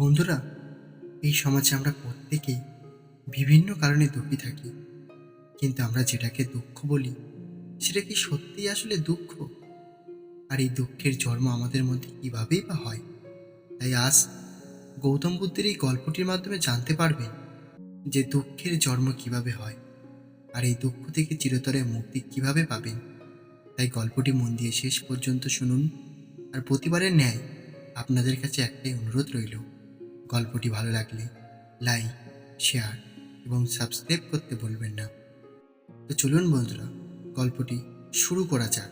বন্ধুরা, এই সমাজে আমরা প্রত্যেকেই বিভিন্ন কারণে দুঃখী থাকি। কিন্তু আমরা যেটাকে দুঃখ বলি, সেটা কি সত্যিই আসলে দুঃখ? আর এই দুঃখের জন্ম আমাদের মধ্যে কীভাবেই বা হয়? তাই আজ গৌতম বুদ্ধের এই গল্পটির মাধ্যমে জানতে পারবেন যে দুঃখের জন্ম কীভাবে হয় আর এই দুঃখ থেকে চিরতরে মুক্তি কীভাবে পাবেন। তাই গল্পটি মন দিয়ে শেষ পর্যন্ত শুনুন আর প্রতিবারের ন্যায় আপনাদের কাছে একটাই অনুরোধ রইল গল্পটি ভালো লাগলে লাইক শেয়ার এবং সাবস্ক্রাইব করতে বলবেন না। তো চলুন বন্ধুরা, গল্পটি শুরু করা যাক।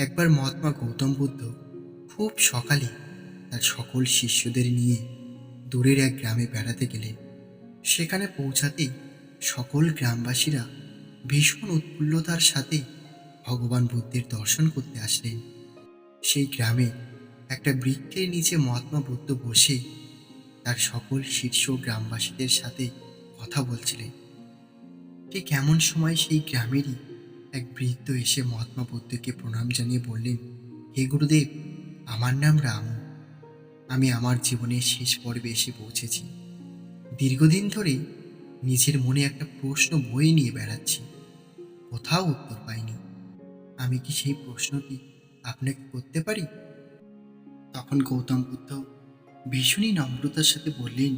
একবার মহাত্মা গৌতম বুদ্ধ খুব সকালে তার সকল শিষ্যদের নিয়ে দূরের এক গ্রামে বেড়াতে গেলেন সেখানে পৌঁছাতেই সকল গ্রামবাসীরা ভীষণ উৎফুল্লতার সাথে ভগবান বুদ্ধের দর্শন করতে আসলেন। সেই গ্রামে একটা বৃক্ষের নিচে মহাত্মা বুদ্ধ বসে তার সকল শীর্ষ গ্রামবাসীদের সাথে কথা বলছিলেন। ঠিক এমন সময় সেই গ্রামেরই এক বৃদ্ধ এসে মহাত্মা বুদ্ধকে প্রণাম জানিয়ে বললেন, হে গুরুদেব, আমার নাম রাম। আমি আমার জীবনের শেষ পর্বে এসে পৌঁছেছি। দীর্ঘদিন ধরে নিজের মনে একটা প্রশ্ন বয়ে নিয়ে বেড়াচ্ছি। কোথাও উত্তর পাইনি। আমি কি সেই প্রশ্নটি আপনাকে করতে পারি? তখন গৌতম বুদ্ধ ভীষণই নম্রতার সাথে বললেন,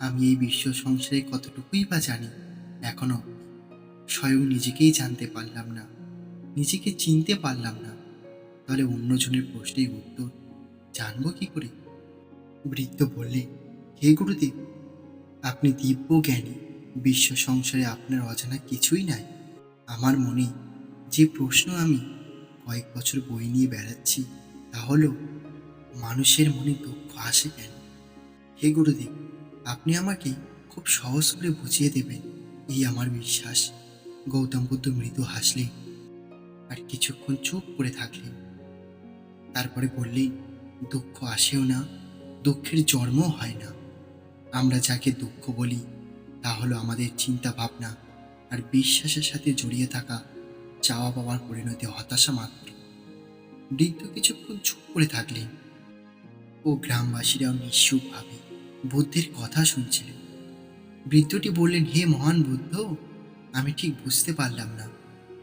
আমি এই বিশ্ব সংসারে কতটুকুই বা জানি, এখনও স্বয়ং নিজেকেই জানতে পারলাম না, নিজেকে চিনতে পারলাম না। তাহলে অন্যজনের প্রশ্নের উত্তর জানব কি করে? বৃদ্ধ বললে হে গুরুদেব, আপনি দিব্য জ্ঞানী, বিশ্ব সংসারে আপনার অজানা কিছুই নাই। আমার মনে যে প্রশ্ন আমি কয়েক বছর বই নিয়ে বেড়াচ্ছি, তা হলো মানুষের মনে দুঃখ আসে কেন? হে গুরুদেব, আপনি আমাকে খুব সহজ করে বুঝিয়ে দেবেন এই আমার বিশ্বাস। গৌতম বুদ্ধ মৃদু হাসলেন আর কিছুক্ষণ চুপ করে থাকলেন। তারপরে বললেন, দুঃখ আসেও না, দুঃখের জন্মও হয় না। আমরা যাকে দুঃখ বলি, তা হলো আমাদের চিন্তা ভাবনা আর বিশ্বাসের সাথে জড়িয়ে থাকা চাওয়া পাওয়ার পরিণতি হতাশা মাত্র। বৃদ্ধ কিছুক্ষণ চুপ করে থাকলেন। ও গ্রামবাসীরাও নিঃসুকভাবে বুদ্ধের কথা শুনছিলেন বৃদ্ধটি বললেন, হে মহান বুদ্ধ, আমি ঠিক বুঝতে পারলাম না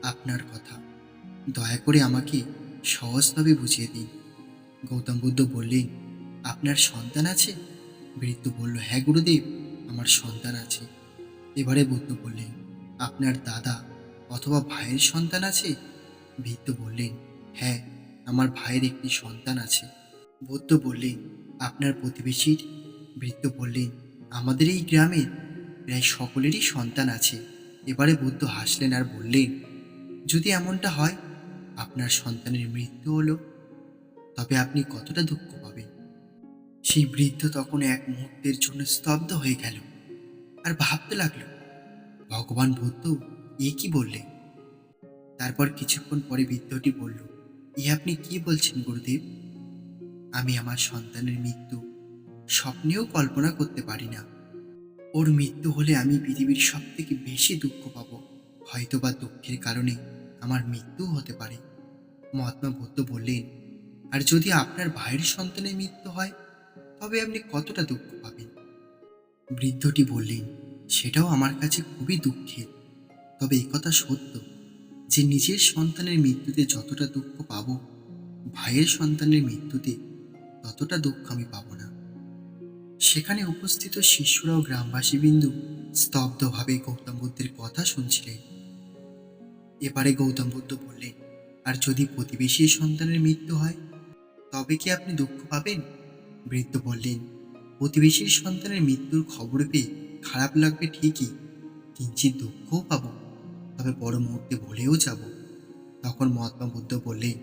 আপনার কথা। দয়া করে আমাকে সহজভাবে বুঝিয়ে দিন। গৌতম বুদ্ধ বললেন, আপনার সন্তান আছে? বৃদ্ধ বলল হ্যাঁ গুরুদেব, আমার সন্তান আছে। এবারে বুদ্ধ বললেন, আপনার দাদা অথবা ভাইয়ের সন্তান আছে? বৃদ্ধ বললেন হ্যাঁ আমার ভাইয়ের একটি সন্তান আছে। বুদ্ধ বললেন, আপনার প্রতিবেশীর বৃদ্ধ বললেন, আমাদের এই গ্রামের প্রায় সকলেরই সন্তান আছে। এবারে বুদ্ধ হাসলেন আর বললেন, যদি এমনটা হয়, আপনার সন্তানের মৃত্যু হলো, তবে আপনি কতটা দুঃখ পাবেন? সেই বৃদ্ধ তখন এক মুহূর্তের জন্য স্তব্ধ হয়ে গেল আর ভাবতে লাগল, ভগবান বুদ্ধ, এ কি বললেন? তারপর কিছুক্ষণ পরে বৃদ্ধটি বলল, এ আপনি কি বলছেন, গুরুদেব? আমি আমার সন্তানের মৃত্যু স্বপ্নেও কল্পনা করতে পারি না। ওর মৃত্যু হলে আমি পৃথিবীর সব থেকে বেশি দুঃখ পাব। হয়তো বা দুঃখের কারণে আমার মৃত্যু হতে পারে। মহাত্মা বুদ্ধ বললেন, আর যদি আপনার ভাইয়ের সন্তানের মৃত্যু হয়, তবে আপনি কতটা দুঃখ পাবেন? বৃদ্ধটি বললেন, সেটাও আমার কাছে খুবই দুঃখের। তবে একথা সত্য যে নিজের সন্তানের মৃত্যুতে যতটা দুঃখ পাব, ভাইয়ের সন্তানের মৃত্যুতে ততটা দুঃখ আমি পাব না। সেখানে উপস্থিত শিশুরা ও গ্রামবাসী বিন্দু স্তব্ধভাবে গৌতম বুদ্ধের কথা শুনছিলেন। এবারে গৌতম বুদ্ধ বললেন, আর যদি প্রতিবেশী সন্তানের মৃত্যু হয়, তবে কি আপনি দুঃখ পাবেন? বৃদ্ধ বললেন, প্রতিবেশীর সন্তানের মৃত্যুর খবর পেয়ে খারাপ লাগবে ঠিকই কিঞ্চিত দুঃখও পাবো। তবে বড় মুহূর্তে ভুলেও যাব। তখন মহাত্মা বুদ্ধ বললেন,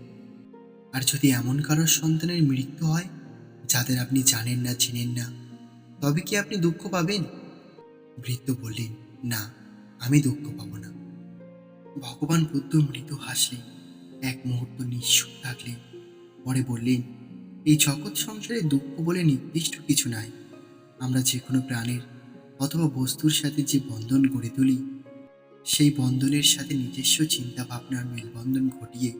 আর যদি এমন কারোর সন্তানের মৃত্যু হয় যাদের আপনি জানেন না, চিনেন না, তবে কি আপনি দুঃখ পাবেন? বৃদ্ধ বললেন, না, আমি দুঃখ পাব না। ভগবান বুদ্ধ মৃদু হাসলেন, এক মুহূর্ত নিঃসুপ থাকলেন, পরে বললেন, এই জগৎ সংসারে দুঃখ বলে নির্দিষ্ট কিছু নাই। আমরা যে কোনো প্রাণের অথবা বস্তুর সাথে যে বন্ধন গড়ে তুলি, সেই বন্ধনের সাথে নিজস্ব চিন্তা ভাবনার মেলবন্ধন ঘটিয়ে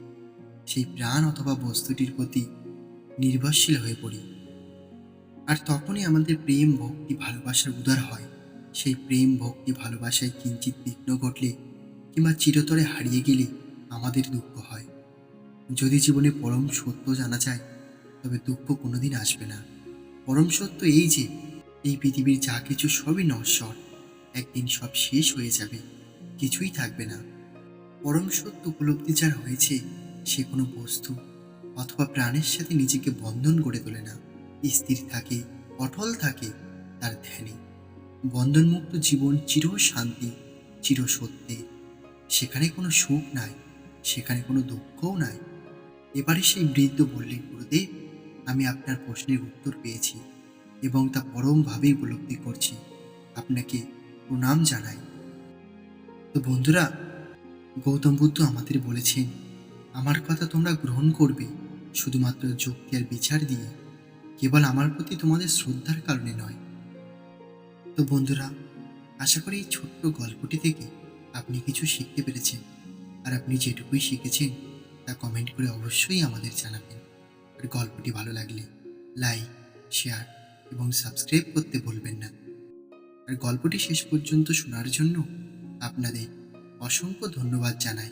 সেই প্রাণ অথবা বস্তুটির প্রতি নির্ভরশীল হয়ে পড়ি। আর তখনই আমাদের প্রেম ভক্তি ভালোবাসার উদার হয়। সেই প্রেম ভক্তি ভালোবাসায় কিঞ্চিত বিঘ্ন ঘটলে কিংবা চিরতরে হারিয়ে গেলে আমাদের দুঃখ হয়। যদি জীবনে পরম সত্য জানা যায়, তবে দুঃখ কোনোদিন আসবে না। পরম সত্য এই যে, এই পৃথিবীর যা কিছু সবই নশ্বর। একদিন সব শেষ হয়ে যাবে, কিছুই থাকবে না। পরম সত্য উপলব্ধি যার হয়েছে, সে কোনো বস্তু অথবা প্রাণের সাথে নিজেকে বন্ধন গড়ে তোলে না। স্থির থাকে, অটল থাকে তার ধ্যানে। বন্ধনমুক্ত জীবন চির শান্তি, চির সত্যে। সেখানে কোনো সুখ নাই, সেখানে কোনো দুঃখও নাই। এবারে সেই বৃদ্ধ বললেন, গুরুদেব, আমি আপনার প্রশ্নের উত্তর পেয়েছি এবং তা পরমভাবে উপলব্ধি করছি। আপনাকে প্রণাম জানাই। তো বন্ধুরা, গৌতম বুদ্ধ আমাদের বলেছেন, আমার কথা তোমরা গ্রহণ করবে শুধুমাত্র যুক্তি আর বিচার দিয়ে। কেবল আমার প্রতি তোমাদের শ্রদ্ধার কারণে নয়। তো বন্ধুরা, আশা করি এই ছোট্ট গল্পটি থেকে আপনি কিছু শিখতে পেরেছেন। আর আপনি যেটুকুই শিখেছেন, তা কমেন্ট করে অবশ্যই আমাদের জানাবেন। আর গল্পটি ভালো লাগলে লাইক শেয়ার এবং সাবস্ক্রাইব করতে ভুলবেন না। আর গল্পটি শেষ পর্যন্ত শোনার জন্য আপনাদের অসংখ্য ধন্যবাদ জানাই।